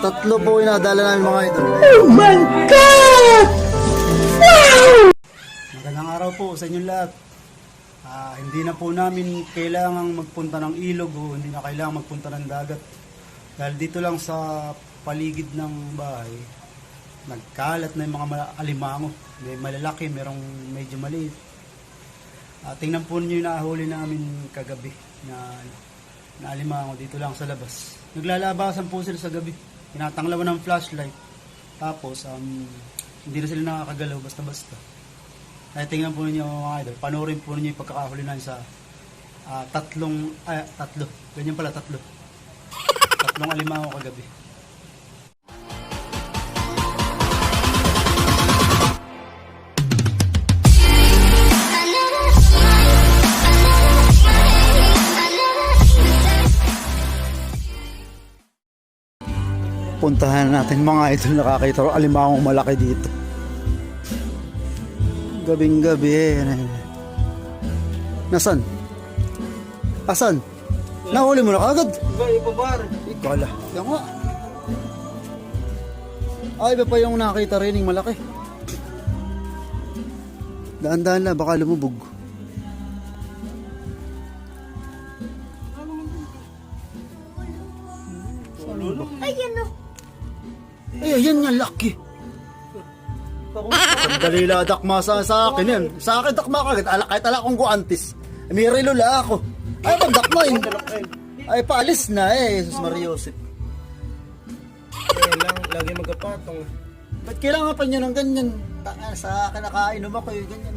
Tatlo po yung nadala namin mga idol. Magandang araw po sa inyong lahat. Ah, hindi na po namin kailangang magpunta ng ilog o hindi na kailangang magpunta ng dagat. Dahil dito lang sa paligid ng bahay, nagkalat na yung mga alimango. May malalaki, merong medyo maliit. Ah, tingnan po niyo yung nahuli namin kagabi na, na alimango dito lang sa labas. Naglalabasan po sila sa gabi. Tinatanglawan ng flashlight. Tapos, um, hindi na sila nakakagalaw basta-basta. Kaya tingnan po ninyo mga idol, panoorin po ninyo yung pagkakahuli namin sa ah, tatlong, ay, tatlo. Ganyan pala, tatlo. Tatlong alimango kagabi. Puntahan natin mga idol, nakakita ko alimangong malaki dito. Gabing gabi eh. Nasaan? Asan? Nahuli mo na kagad? Iba, iba bar. Ikala. Yan nga. Ay, iba pa yung nakita rin yung malaki. Daan-daan lang, baka lumubog. Ay, ayan nga, laki. Sandali lang, dakma sa, sa akin yan. Sa akin, dakma kagad. Ala, kahit ala kong guantis. May relo la ako. Ay, pag dakma yun. Ay, paalis na eh. Jesus Mariosip. Kaya lang, lagi magkapatong. Ba't kailangan pa niya ng ganyan? Taka, sa akin nakainom ako yung ganyan.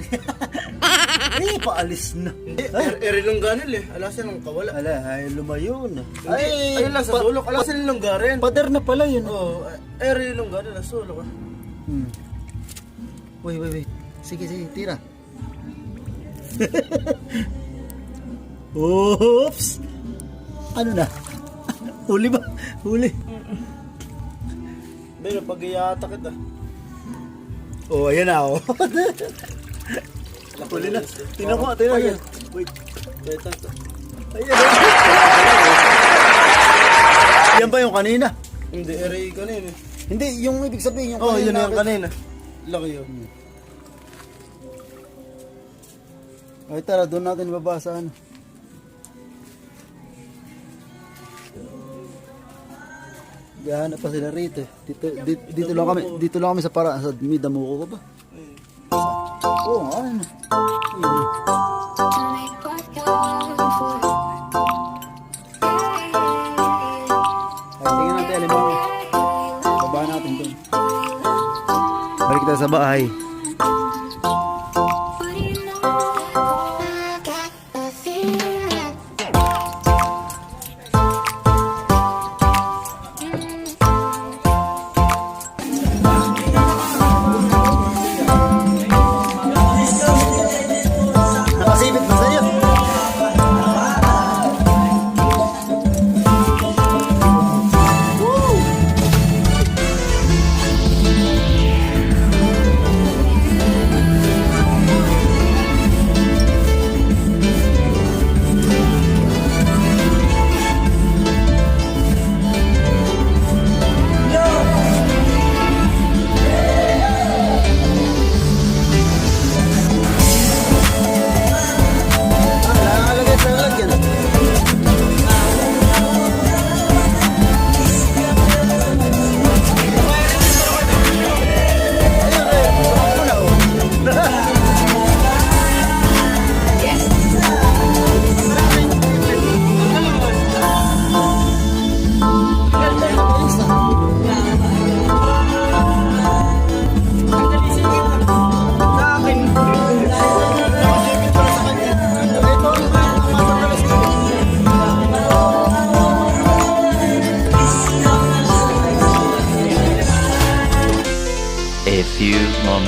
eh, paalis na. Eh, ay, Er, eri lang ganil eh. Alasan ng kawala. ala, ay, lumayo na. Ay, ayun lang sa sulok. Alasan nilang garin. Pader na pala yun. Oo, oh, eri lang ganil. Sa sulok ah. Hmm. Wait, wait, wait. Sige, sige, tira. Oops! Ano na? Huli ba? Huli. Pero pag iyata kita. Oh, ayan na, oh. Huli na. Tingnan mo, tingnan mo. Wait. Ayan. Yan ba yung kanina? Hindi, kanil eh. Hindi, yung ibig sabihin, yung oh, kanina. yun yung kanina. Laki yun. Ay, tara, doon natin babasa ano. Gahanap pa sila rito. eh. Dito, dito, dito lang kami, dito lang kami sa para sa may damuko ka ba? Oo, oh, ano. Tingnan natin alimang. Baba natin doon. Balik tayo sa bahay. Bye.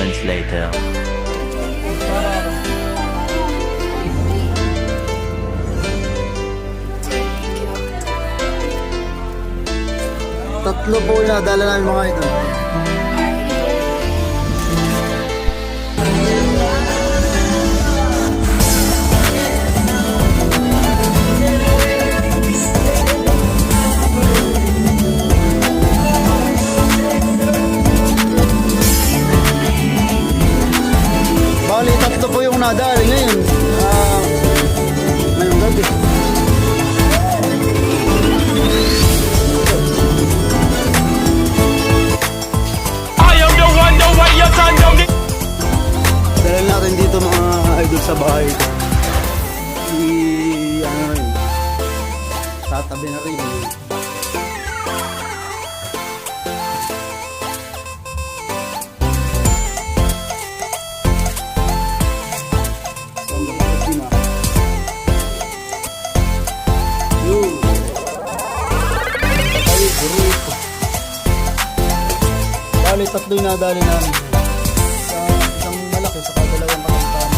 Moments later. Tatlo po yung nadala namin mga ito. Way you turn down the Dahil natin dito mga idol sa bahay. I, ano rin, tatabi na rin. Tatlo yung nadali namin. Sa isang malaki, sa dalawang kakamtaan.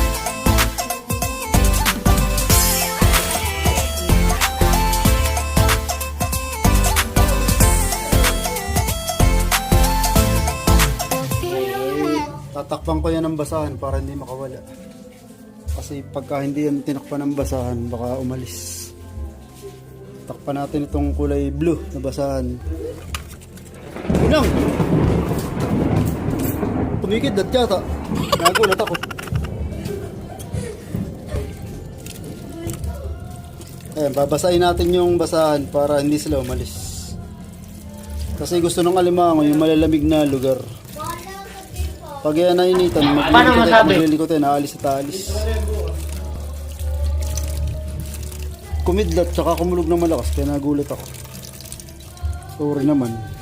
Tatakpan ko yan ng basahan para hindi makawala. Kasi pagka hindi yan tinakpan ng basahan, baka umalis. Takpan natin itong kulay blue na basahan. Unang! Tumikid dat yata. Nagulat ako. Ayan, babasahin natin yung basahan para hindi sila umalis. Kasi gusto ng alimango yung malalamig na lugar. Pag yan nainitan, maglilikot at maglilikot yan, aalis at aalis. Kumidlat, tsaka kumulog ng malakas, kaya nagulat ako. Sorry naman.